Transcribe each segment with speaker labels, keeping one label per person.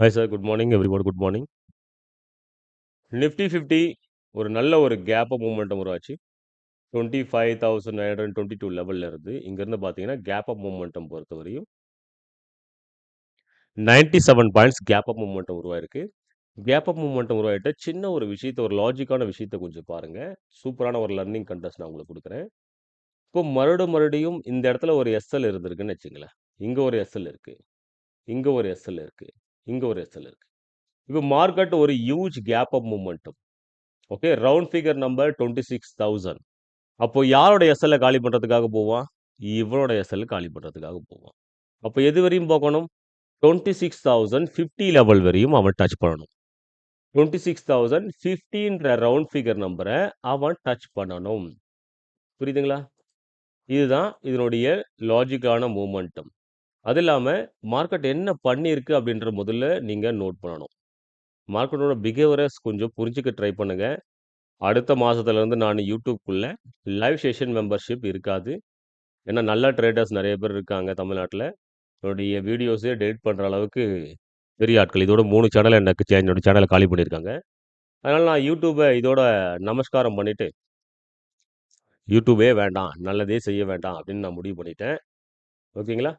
Speaker 1: Hi sir. Good morning everybody good morning. Nifty 50 ஒரு நல்ல ஒரு கேப்பாக மூமெண்ட்டம் உருவாச்சு. Twenty five thousand nine hundred twenty two லெவலில் இருந்து இங்கேருந்து பார்த்தீங்கன்னா, கேப் அப் மூவ்மெண்டம் பொறுத்தவரையும் 97 பாயிண்ட்ஸ் கேப் அப் மூவ்மெண்டம் உருவாயிருக்கு. கேப் அப் மூவ்மெண்டம் உருவாயிட்ட சின்ன ஒரு விஷயத்த ஒரு லாஜிக்கான விஷயத்த கொஞ்சம் பாருங்கள் சூப்பரான ஒரு லர்னிங் கண்டஸ்ட் நான் உங்களுக்கு கொடுக்குறேன். இப்போ மறுபடியும் மறுபடியும் இந்த இடத்துல ஒரு எஸ்எல் இருந்திருக்குன்னு வச்சுங்களேன். இங்கே ஒரு எஸ்எல் இருக்குது இங்கே ஒரு எஸ்எல் இருக்குது இங்கே ஒரு எஸ்எல் இருக்கு. இப்போ மார்க்கெட் ஒரு ஹியூஜ் கேப் அப் மூமெண்ட்டும் ஓகே. ரவுண்ட் ஃபிகர் நம்பர் 26,000 அப்போ யாரோட எஸ்எல்ல காலி பண்றதுக்காக போவான்? இவனோட எஸ்எல் காலி பண்றதுக்காக போவான். அப்போ எது வரையும் பார்க்கணும்? 26,050 லெவல் வரையும் அவன் டச் பண்ணணும். 26,050ன்ற ரவுண்ட் ஃபிகர் நம்பரை அவன் டச் பண்ணணும். புரியுதுங்களா? இதுதான் இதனுடைய லாஜிக்கான மூமெண்ட்டும் அது இல்லாம மார்க்கெட் என்ன பண்ணியிருக்கு அப்படின்ற முதல்ல நீங்க நோட் பண்ணணும். மார்க்கெட்டோட பிஹேவியர்ஸ் கொஞ்சம் புரிஞ்சுக்க ட்ரை பண்ணுங்க. அடுத்த மாசத்துலருந்து நான் YouTubeக்குள்ள லைவ் செஷன் மெம்பர்ஷிப் இருக்காது. ஏன்னா நல்ல ட்ரேடர்ஸ் நெறைய பேர் இருக்காங்க தமிழ்நாட்டில் என்னுடைய வீடியோஸே டெலிட் பண்ற அளவுக்கு பெரிய ஆட்கள். இதோட 3 சேனல் எனக்கு சே என்னோட சேனல காலி பண்ணியிருக்காங்க. அதனால நான் யூடியூப்பை இதோட நமஸ்காரம் பண்ணிட்டு யூடியூபே வேண்டாம். நல்லதே செய்ய வேண்டாம் அப்படின்னு நான் முடிவு பண்ணிட்டேன். ஓகேங்களா?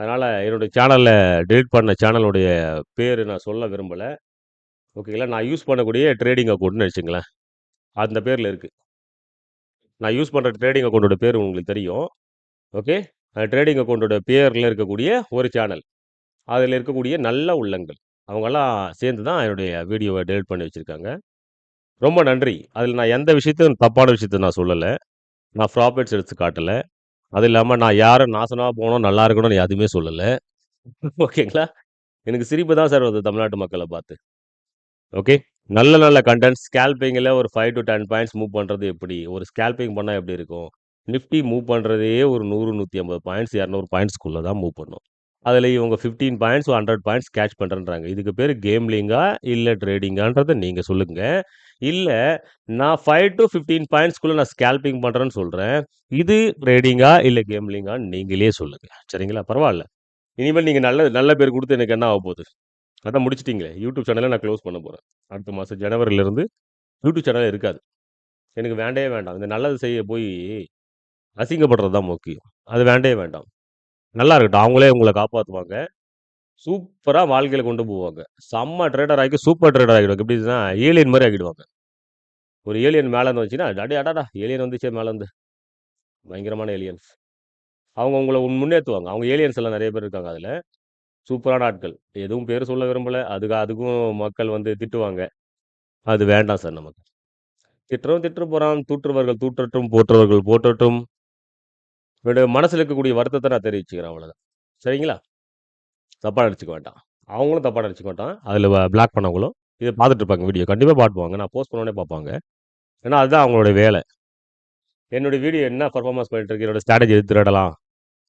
Speaker 1: அதனால் என்னுடைய சேனலில் டெலிட் பண்ண சேனலுடைய பேர் நான் சொல்ல விரும்பலை ஓகேங்களா? நான் யூஸ் பண்ணக்கூடிய ட்ரேடிங் அக்கௌண்ட்னு வச்சுக்கங்களேன். அந்த பேரில் இருக்குது நான் யூஸ் பண்ணுற ட்ரேடிங் அக்கௌண்ட்டோட பேர் உங்களுக்கு தெரியும். ஓகே. அந்த ட்ரேடிங் அக்கௌண்ட்டோட பேரில் இருக்கக்கூடிய ஒரு சேனல். அதில் இருக்கக்கூடிய நல்ல உள்ளங்கள். அவங்கெல்லாம் சேர்ந்து தான் என்னுடைய வீடியோவை டெலிட் பண்ணி வச்சுருக்காங்க ரொம்ப நன்றி. அதில் நான் எந்த விஷயத்தையும் தப்பான விஷயத்த நான் சொல்லலை நான் ப்ராஃபிட்ஸ் எடுத்து காட்டலை அது இல்லாமல் நான் யாரும் நாசனாக போனோம் நல்லா இருக்கணும்னு எதுவுமே சொல்லலை ஓகேங்களா? எனக்கு சிரிப்பு தான் சார் வருது தமிழ்நாட்டு மக்களை பார்த்து. ஓகே. நல்ல நல்ல கண்டென்ட் ஸ்கேல்பிங்கில் ஒரு five to ten points move பண்ணுறது எப்படி? ஒரு ஸ்கேல்பிங் பண்ணால் எப்படி இருக்கும்? நிஃப்டி மூவ் பண்ணுறதே ஒரு 100, 150 பாயிண்ட்ஸ், 200 பாயிண்ட்ஸ்க்குள்ள தான் மூவ் பண்ணும். அதில் இவங்க 15 பாயிண்ட்ஸ், 100 பாயிண்ட்ஸ் கேட்ச் பண்ணுறேன்றாங்க இதுக்கு பேர் கேம்லிங்கா? இல்லை ட்ரேடிங்கான்றத நீங்கள் சொல்லுங்க. இல்லை நான் ஃபைவ் டூ ஃபிஃப்டீன் பாயிண்ட்ஸ்குள்ளே நான் ஸ்கேல்பிங் பண்ணுறேன்னு சொல்கிறேன் இது ட்ரேடிங்கா? இல்லை கேம்லிங்கான்னு நீங்களே சொல்லுங்கள் சரிங்களா? பரவாயில்ல இனிமேல் நீங்கள் நல்ல நல்ல பேர் கொடுத்து எனக்கு என்ன ஆகப்போது? அதான் முடிச்சிட்டிங்களே யூடியூப் சேனலை நான் க்ளோஸ் பண்ண போகிறேன் அடுத்த மாதம் ஜனவரிலேருந்து யூடியூப் சேனல் இருக்காது. எனக்கு வேண்டவே வேண்டாம். இந்த நல்லது செய்ய போய் அசிங்கப்படுறது தான் முக்கியம். அது வேண்டவே வேண்டாம். நல்லா இருக்கட்டும். அவங்களே உங்களை காப்பாற்றுவாங்க சூப்பராக வாழ்க்கையில் கொண்டு போவாங்க. செம்ம ட்ரேடர் ஆக்கி சூப்பர் ட்ரேடர் ஆகிடுவாங்க எப்படின்னா ஏலியன் மாதிரி ஆகிடுவாங்க ஒரு ஏலியன் மேலே இருந்து வந்துச்சுன்னா, "அடே அடாடா ஏலியன் வந்துச்சே மேலருந்து." பயங்கரமான ஏலியன்ஸ். அவங்க உங்கள முன்னேற்றுவாங்க அவங்க ஏலியன்ஸ் எல்லாம் நிறைய பேர் இருக்காங்க அதில் சூப்பரான ஆட்கள். எதுவும் பேர் சொல்ல விரும்பல. அதுக்கு அதுக்கும் மக்கள் வந்து திட்டுவாங்க. அது வேண்டாம் சார் நமக்கு. திட்டுறவும் திட்டு போகிறான் தூற்றுவர்கள் தூற்றட்டும், போற்றவர்கள் போற்றட்டும். என்னுடைய மனசில் இருக்கக்கூடிய வருத்தத்தை நான் தெரிவிச்சுக்கிறேன் அவ்வளோதான். சரிங்களா? தப்பா நெனச்சுக்க வேண்டாம். அவங்களும் தப்பாக நெனச்சுக்க வேண்டாம் அதில் பிளாக் பண்ணவங்களும் இதை பார்த்துட்டு இருப்பாங்க வீடியோ. கண்டிப்பாக பார்ப்பாங்க. நான் போஸ்ட் பண்ணோடனே பார்ப்பாங்க. ஏன்னா அதுதான் அவங்களுடைய வேலை என்னுடைய வீடியோ என்ன பர்ஃபார்மன்ஸ் பண்ணிட்டு இருக்கு? என்னோட ஸ்ட்ராட்டஜி திருடலாம்?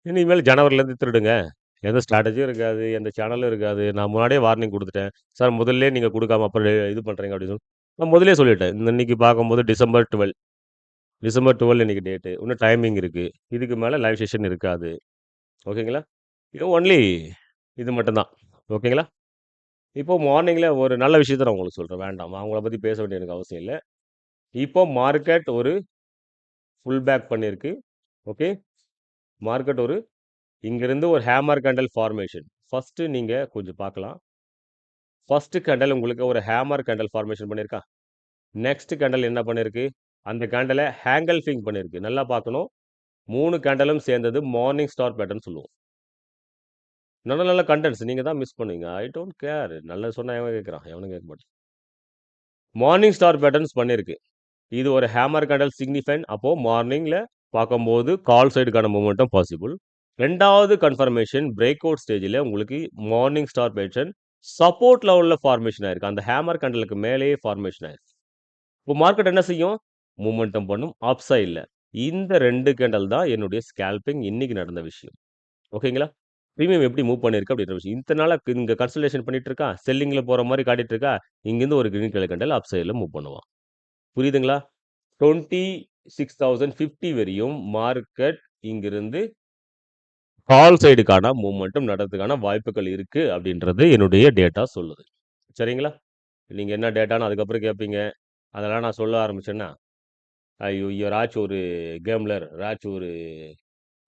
Speaker 1: இனிமேல் ஜனவரிலேருந்து திருடுங்க. எந்த ஸ்ட்ராட்டஜியும் இருக்காது. எந்த சேனலும் இருக்காது. நான் முன்னாடியே வார்னிங் கொடுத்துட்டேன் சார் முதல்ல நீங்கள் கொடுக்காம அப்புறம் இது பண்ணுறீங்க அப்படின்னு சொல்லி நான் முதலே சொல்லிட்டேன். இன்னைக்கு பார்க்கும்போது டிசம்பர் 12 டிசம்பர் 12 இன்னைக்கு டேட்டு. இன்னும் டைமிங் இருக்குது இதுக்கு மேலே லைவ் செஷன் இருக்காது. ஓகேங்களா? இது ஒன்லி இது மட்டும்தான் ஓகேங்களா? இப்போ மார்னிங்கில் ஒரு நல்ல விஷயத்த நான் உங்களுக்கு சொல்கிறேன் வேண்டாம். அவங்கள பற்றி பேச வேண்டிய எனக்கு அவசியம் இல்லை இப்போ மார்க்கெட் ஒரு ஃபுல் பேக் பண்ணியிருக்கு. ஓகே. மார்க்கெட் ஒரு இங்கேருந்து ஒரு ஹேமர் கேண்டில் ஃபார்மேஷன். ஃபஸ்ட்டு நீங்கள் கொஞ்சம் பார்க்கலாம். ஃபஸ்ட்டு கேண்டில் உங்களுக்கு ஒரு ஹேமர் கேண்டில் ஃபார்மேஷன் பண்ணியிருக்கா? நெக்ஸ்ட் கேண்டில் என்ன பண்ணியிருக்கு? அந்த கேண்டலை ஹேங்கல்ஃபிங் பண்ணியிருக்கு. நல்லா பார்க்கணும். மூணு கேண்டலும் சேர்ந்தது மார்னிங் ஸ்டார் பேட்டர்ன் சொல்லுவோம். நல்ல நல்ல கண்டென்ட்ஸ் நீங்கள் தான் மிஸ் பண்ணுவீங்க. I don't care. நல்லது சொன்னால் எவன் கேட்குறான்? எவனும் கேட்க மாட்டேன் மார்னிங் ஸ்டார் பேட்டர்ன்ஸ் பண்ணியிருக்கு. இது ஒரு ஹேமர் கேண்டல் சிக்னிஃபைன். அப்போது மார்னிங்கில் பார்க்கும்போது கால் சைடுக்கான மூமெண்ட்டும் பாசிபிள். ரெண்டாவது கன்ஃபர்மேஷன் பிரேக் அவுட் ஸ்டேஜில் உங்களுக்கு மார்னிங் ஸ்டார் பேட்டர்ன் சப்போர்ட் லெவலில் ஃபார்மேஷன் ஆயிருக்கு. அந்த ஹேமர் கண்டலுக்கு மேலேயே ஃபார்மேஷன் ஆயிருக்கு. இப்போ மார்க்கெட் என்ன செய்யும்? மூமெண்ட்டும் பண்ணும் ஆப்ஸா இல்லை. இந்த 2 கேண்டல் தான் என்னுடைய ஸ்கேல்பிங் இன்னைக்கு நடந்த விஷயம். ஓகேங்களா? பிரீமியம் எப்படி மூவ் பண்ணியிருக்கு அப்படின்ற விஷயம். இத்தன நாளா இங்க கன்சல்டேஷன் பண்ணிட்டு இருக்கா? செல்லிங்கில் போற மாரி காட்டிட்டு இருக்கா? இங்கேருந்து ஒரு கிரீன் கலர் கேண்டல் அப் சைட்ல மூவ் பண்ணுவான். புரியுதுங்களா? 26,050 வரையும் மார்க்கெட் இங்கிருந்து ஹால் சைடுக்கான மூவ்மெண்ட்டும் நடக்கிறதுக்கான வாய்ப்புகள் இருக்கு அப்படின்றது என்னுடைய டேட்டா சொல்லுது. சரிங்களா? நீங்க என்ன டேட்டான்னு அதுக்கப்புறம் கேட்பீங்க. அதெல்லாம் நான் சொல்ல ஆரம்பிச்சேன்னா, ஐயோ! ராஜ் ஒரு கேம்லர், ராஜ் ஒரு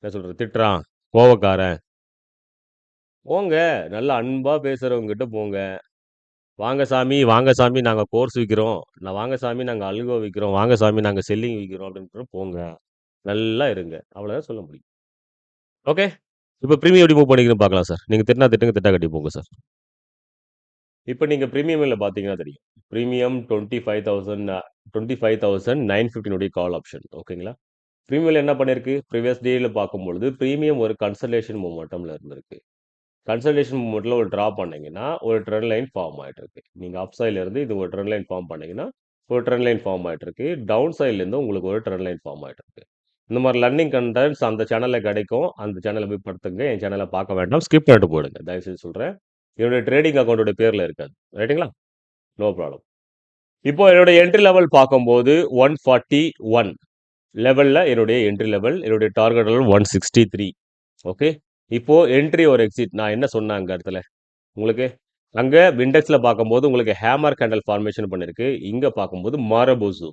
Speaker 1: என்ன சொல்கிறது திட்டுறான், கோவக்காரன். போங்க. நல்லா அன்பாக பேசுறவங்க கிட்ட போங்க. வாங்க சாமி, வாங்க சாமி நாங்கள் கோர்ஸ் விற்கிறோம் நான் வாங்க சாமி நாங்கள் அல்கோ விற்கிறோம் வாங்க சாமி நாங்கள் செல்லிங் விற்கிறோம் அப்படின்ட்டு போங்க. நல்லா இருங்க. அவ்வளோதான் சொல்ல முடியும். ஓகே. இப்போ ப்ரீமியம் எப்படி மூவ் பண்ணிக்கிறதுன்னு பார்க்கலாம் சார். நீங்க திட்டுனா திட்டுங்க, கட்டி போங்க சார். இப்போ நீங்கள் ப்ரீமியமில் பார்த்தீங்கன்னா தெரியும். Premium twenty five thousand twenty five thousand nine ஃபிஃப்டினுடைய call option. ஓகேங்களா? ப்ரீமியம் என்ன பண்ணியிருக்கு? ப்ரீவியஸ் டேயில் பார்க்கும்பொழுது ப்ரீமியம் ஒரு கன்சல்டேஷன் மொமெண்டம்ல இருந்திருக்கு. கன்சல்டேஷன் மூமெண்ட்டில் ஒரு ட்ரா பண்ணீங்கன்னா, ஒரு ட்ரெண்ட் லைன் ஃபார்ம் ஆகிட்டுருக்கு நீங்கள் அப் சைட்லேருந்து இது ஒரு ட்ரெண்ட் லைன் ஃபார்ம் பண்ணீங்கன்னா, ஒரு ட்ரெண்ட் லைன் ஃபார்ம் ஆகிட்டுருக்கு டவுன் சைட்லேருந்து உங்களுக்கு ஒரு ட்ரெண்ட் லைன் ஃபார்ம் ஆகிட்டுருக்கு இந்த மாதிரி லர்னிங் கன்டென்ட்ஸ் அந்த சேனலில் கிடைக்கும். அந்த சேனலை போய் படுத்துங்க. என் சேனலை பார்க்க வேண்டாம். ஸ்கிப் பண்ணிட்டு போயிடுங்க. தயவு செய்து என்னுடைய ட்ரேடிங் அக்கவுண்டோட பேரில் இருக்காது. ரைட்டுங்களா? No problem. இப்போ என்னுடைய என்ட்ரி லெவல் பார்க்கும்போது 141 லெவல்ல என்னுடைய என்ட்ரி லெவல். என்னுடைய டார்கெட் லெவல் 163 ஓகே. இப்போது என்ட்ரி ஒரு எக்ஸிட் நான் என்ன சொன்னேன் அங்கே இடத்துல? உங்களுக்கு அங்கே விண்டெக்ஸ்ல பார்க்கும்போது உங்களுக்கு ஹேமர் கேண்டல் ஃபார்மேஷன் பண்ணியிருக்கு இங்கே பார்க்கும்போது marubozu.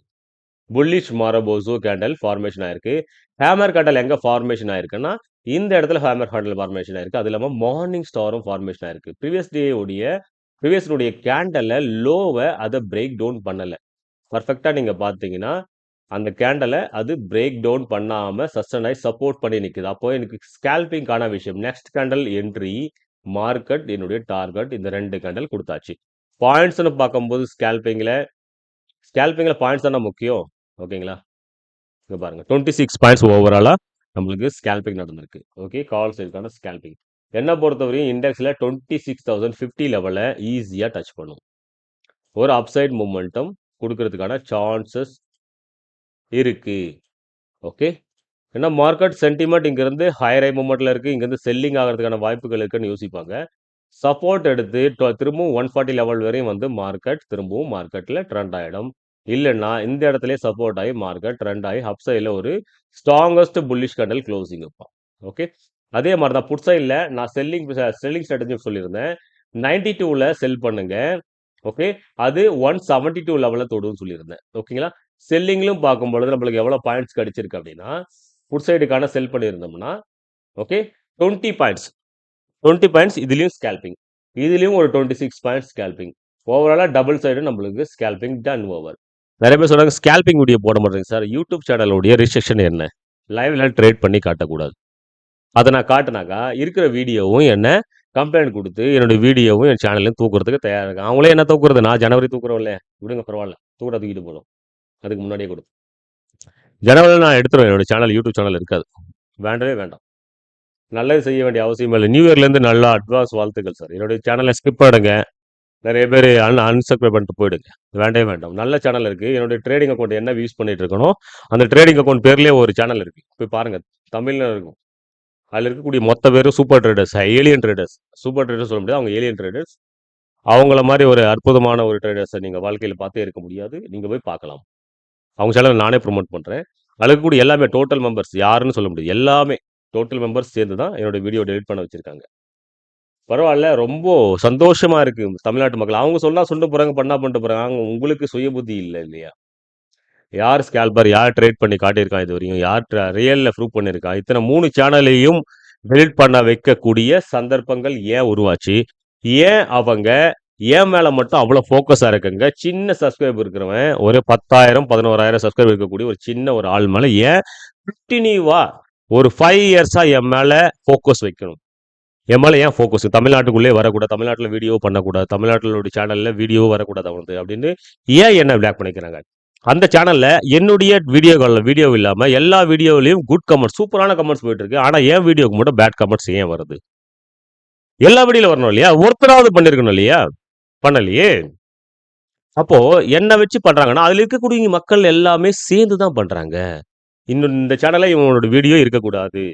Speaker 1: Bullish marubozu candle formation ஆயிருக்கு. ஹேமர் கேண்டல் எங்கே ஃபார்மேஷன் ஆயிருக்குன்னா, இந்த இடத்துல ஹேமர் கேண்டல் ஃபார்மேஷன் ஆயிருக்கு. அது இல்லாமல் மார்னிங் ஸ்டாரும் ஃபார்மேஷன் ஆயிருக்கு. ப்ரீவியஸ் டே உடைய ப்ரீவியஸ்னுடைய கேண்டலை லோவை அதை பிரேக் டவுன் பண்ணலை பர்ஃபெக்டாக நீங்கள் பார்த்தீங்கன்னா, அந்த கேண்டலை அது பிரேக் டவுன் பண்ணாமல் சஸ்டன் ஆகி சப்போர்ட் பண்ணி நிற்குது அப்போ எனக்கு ஸ்கேல்பிங்க்கான விஷயம். நெக்ஸ்ட் கேண்டல் என்ட்ரி, மார்க்கெட் என்னுடைய டார்கெட் இந்த ரெண்டு கேண்டல் கொடுத்தாச்சு பாயிண்ட்ஸ்னு பார்க்கும்போது ஸ்கேல்பிங்கில் ஸ்கேல்பிங்கில் பாயிண்ட்ஸ் தானே முக்கியம். ஓகேங்களா? பாருங்கள் டுவெண்ட்டி சிக்ஸ் பாயிண்ட்ஸ் ஓவராலாக நம்மளுக்கு ஸ்கேல்பிங் நடந்திருக்கு. ஓகே. கால் சைடுக்கான ஸ்கேல்பிங். என்னை பொறுத்தவரையும் இண்டக்ஸில் டுவெண்ட்டி சிக்ஸ் தௌசண்ட் ஃபிஃப்டி லெவலில் ஈஸியாக டச் பண்ணும். ஒரு அப்சைட் மூமெண்டம் கொடுக்கறதுக்கான சான்சஸ் இருக்குது ஓகே. ஏன்னா மார்க்கெட் சென்டிமெண்ட் இங்கேருந்து ஹையர் மூமெண்ட்டில் இருக்குது இங்கேருந்து செல்லிங் ஆகிறதுக்கான வாய்ப்புகள் இருக்குன்னு யோசிப்பாங்க. சப்போர்ட் எடுத்து டொ திரும்பவும் 140 லெவல் வரையும் வந்து மார்க்கெட் திரும்பவும் மார்க்கெட்டில் ட்ரெண்ட் ஆகிடும் இல்லைன்னா இந்த இடத்துல சப்போர்ட் ஆகி மார்க்கெட் ட்ரெண்ட் ஆகி அப்சைடில் ஒரு ஸ்ட்ராங்கஸ்ட் புல்லிஷ் கண்டல் க்ளோசிங் வைப்பான். ஓகே. அதே மாதிரி தான் புட் சைடில் நான் செல்லிங் செல்லிங் ஸ்ட்ராட்டஜி சொல்லியிருந்தேன். 92ல செல் பண்ணுங்க. ஓகே. அது ஒன் செவன்ட்டி டூ லெவலில் தொடுன்னு சொல்லியிருந்தேன். ஓகேங்களா? செல்லிங்லும் பார்க்கும்பொழுது நம்மளுக்கு எவ்வளோ பாயிண்ட்ஸ் கிடைச்சிருக்கு அப்படின்னா, புட் சைடுக்கான செல் பண்ணியிருந்தோம்னா, ஓகே 20 பாயிண்ட்ஸ் 20 பாயிண்ட்ஸ் இதுலேயும் ஸ்கேல்பிங். இதுலேயும் ஒரு 26 பாயிண்ட்ஸ் ஸ்கேல்பிங். ஓவராலாக டபுள் சைடு நம்மளுக்கு ஸ்கேல்பிங் டன் ஓவர். நிறைய பேர் சொல்கிறாங்க ஸ்கேல்பிங் வீடியோ போட மாட்டேங்க சார். யூடியூப் சேனலுடைய ரிஸ்ட்ரிக்ஷன் என்ன? லைவ்ல ட்ரேட் பண்ணி காட்டக்கூடாது. அதை நான் காட்டுனாக்கா, இருக்கிற வீடியோவும் என்ன கம்ப்ளைண்ட் கொடுத்து என்னுடைய வீடியோவும் என் சேனலையும் தூக்குறதுக்கு தயாராக இருக்கு அவங்களே என்ன தூக்குறது? நான் ஜனவரி தூக்குறோம்ல. விடுங்க பரவாயில்ல தூக்குனா தூக்கிட்டு போதும் அதுக்கு முன்னாடியே கொடுத்து ஜனவரியில் நான் எடுத்துருவேன். என்னோட சேனல் யூடியூப் சேனல் இருக்காது. வேண்டவே வேண்டாம். நல்லது செய்ய வேண்டிய அவசியம் இல்லை நியூ இயர்லேருந்து நல்லா அட்வான்ஸ் வாழ்த்துக்கள் சார். என்னுடைய சேனலை ஸ்கிப் பண்ணுங்க. நிறைய பேர் அன் அன்சப்ஸ்கிரைப் பண்ணிட்டு போயிடுங்க. வேண்டவே வேண்டாம். நல்ல சேனல் இருக்குது என்னுடைய ட்ரேடிங் அக்கௌண்ட் என்ன யூஸ் பண்ணிட்டு இருக்கணும் அந்த ட்ரேடிங் அக்கௌண்ட் பேர்லேயே ஒரு சேனல் இருக்குது போய் பாருங்கள் தமிழில் இருக்கும். அதில் இருக்கக்கூடிய மொத்த பேரும் super traders, alien traders. Super traders சொல்ல முடியாது. அவங்க ஏலியன் ட்ரேடர்ஸ். அவங்கள மாதிரி ஒரு அற்புதமான ஒரு ட்ரேடர்ஸை நீங்கள் வாழ்க்கையில் பார்த்தே இருக்க முடியாது. நீங்கள் போய் பார்க்கலாம். அவங்க சேனல் நானே ப்ரொமோட் பண்ணுறேன் அதில் இருக்கக்கூடிய எல்லாமே டோட்டல் மெம்பர்ஸ் யாருன்னு சொல்ல முடியாது. எல்லாமே டோட்டல் மெம்பர்ஸ் சேர்ந்து தான் என்னோட வீடியோ டெலிட் பண்ண வச்சுருக்காங்க பரவாயில்ல ரொம்ப சந்தோஷமாக இருக்குது தமிழ்நாட்டு மக்கள். அவங்க சொன்னால் சொல்லிட்டு போகிறாங்க பண்ணா பண்ணிட்டு போகிறாங்க அவங்க உங்களுக்கு சுய புத்தி இல்லை இல்லையா? யார் ஸ்கேல்பர்? யார் ட்ரேட் பண்ணி காட்டியிருக்கான் இதுவரையும்? யார் ட்ர ப்ரூவ் பண்ணியிருக்கான்? இத்தனை மூணு சேனலையும் டெலிட் பண்ண வைக்கக்கூடிய சந்தர்ப்பங்கள் ஏன் உருவாச்சு? ஏன் அவங்க என் மேலே மட்டும் அவ்வளோ ஃபோக்கஸாக இருக்குங்க சின்ன சப்ஸ்கிரைப் இருக்கிறவன் ஒரு 10,000, 11,000 சப்ஸ்கிரைப் இருக்கக்கூடிய ஒரு சின்ன ஒரு ஆள் மேலே ஏன் கன்டினியூவா ஒரு ஃபைவ் இயர்ஸாக என் மேலே ஃபோக்கஸ் வைக்கணும்? என் மேலே ஏன் ஃபோக்கஸ்? தமிழ்நாட்டுக்குள்ளேயே வரக்கூடாது. தமிழ்நாட்டில் வீடியோ பண்ணக்கூடாது. தமிழ்நாட்டினுடைய சேனலில் வீடியோ வரக்கூடாது அவனுக்கு அப்படின்னு ஏன் என்ன பிளாக் பண்ணிக்கிறாங்க? அந்த சேனலில் என்னுடைய வீடியோகள்ல வீடியோ இல்லாமல் எல்லா வீடியோவிலையும் குட் கமெண்ட்ஸ் சூப்பரான கமெண்ட்ஸ் போயிட்டு இருக்கு. ஆனா என் வீடியோக்கு மட்டும் பேட் கமெண்ட்ஸ் ஏன் வருது? எல்லா வீடியோவில் வரணும் இல்லையா? ஒருத்தராவது பண்ணியிருக்கணும் இல்லையா? பண்ணலையே! அப்போ என்ன வச்சு பண்றாங்கன்னா, அதுல இருக்கக்கூடிய மக்கள் எல்லாமே சேர்ந்து தான் பண்றாங்க. இன்னும் இந்த சேனல்ல இவனோட வீடியோ இருக்கக்கூடாது.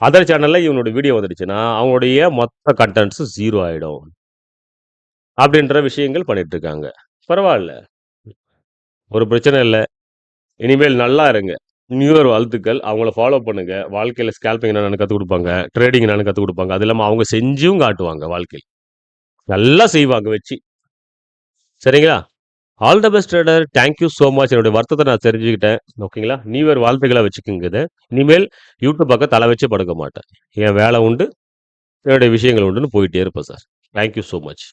Speaker 1: அதர் சேனல்ல இவனோட வீடியோ வந்துடுச்சுன்னா, அவங்களுடைய மொத்த கண்டென்ட்ஸும் ஜீரோ ஆயிடும். அப்படின்ற விஷயங்கள் பண்ணிட்டு இருக்காங்க. ஒரு பிரச்சனை இல்லை இனிமேல் நல்லா இருங்க. நியூ இயர் வாழ்த்துக்கள். அவங்கள ஃபாலோ பண்ணுங்க. வாழ்க்கையில் ஸ்கேல்பிங் என்னென்னு கற்றுக் கொடுப்பாங்க ட்ரேடிங் என்னென்னு கற்றுக் கொடுப்பாங்க அது இல்லாமல் அவங்க செஞ்சும் காட்டுவாங்க வாழ்க்கையில் நல்லா செய்வாங்க வச்சு. சரிங்களா? All the best trader. Thank you much. என்னுடைய வருத்தத்தை நான் தெரிஞ்சுக்கிட்டேன். ஓகேங்களா? நியூ இயர் வாழ்த்துக்களா வச்சுக்கங்க இனிமேல் யூடியூப் பக்கம் தலை வச்சு படுக்க மாட்டேன். என் வேலை உண்டு. என்னுடைய விஷயங்கள் உண்டுன்னு போயிட்டே இருப்பேன் சார். Thank you much.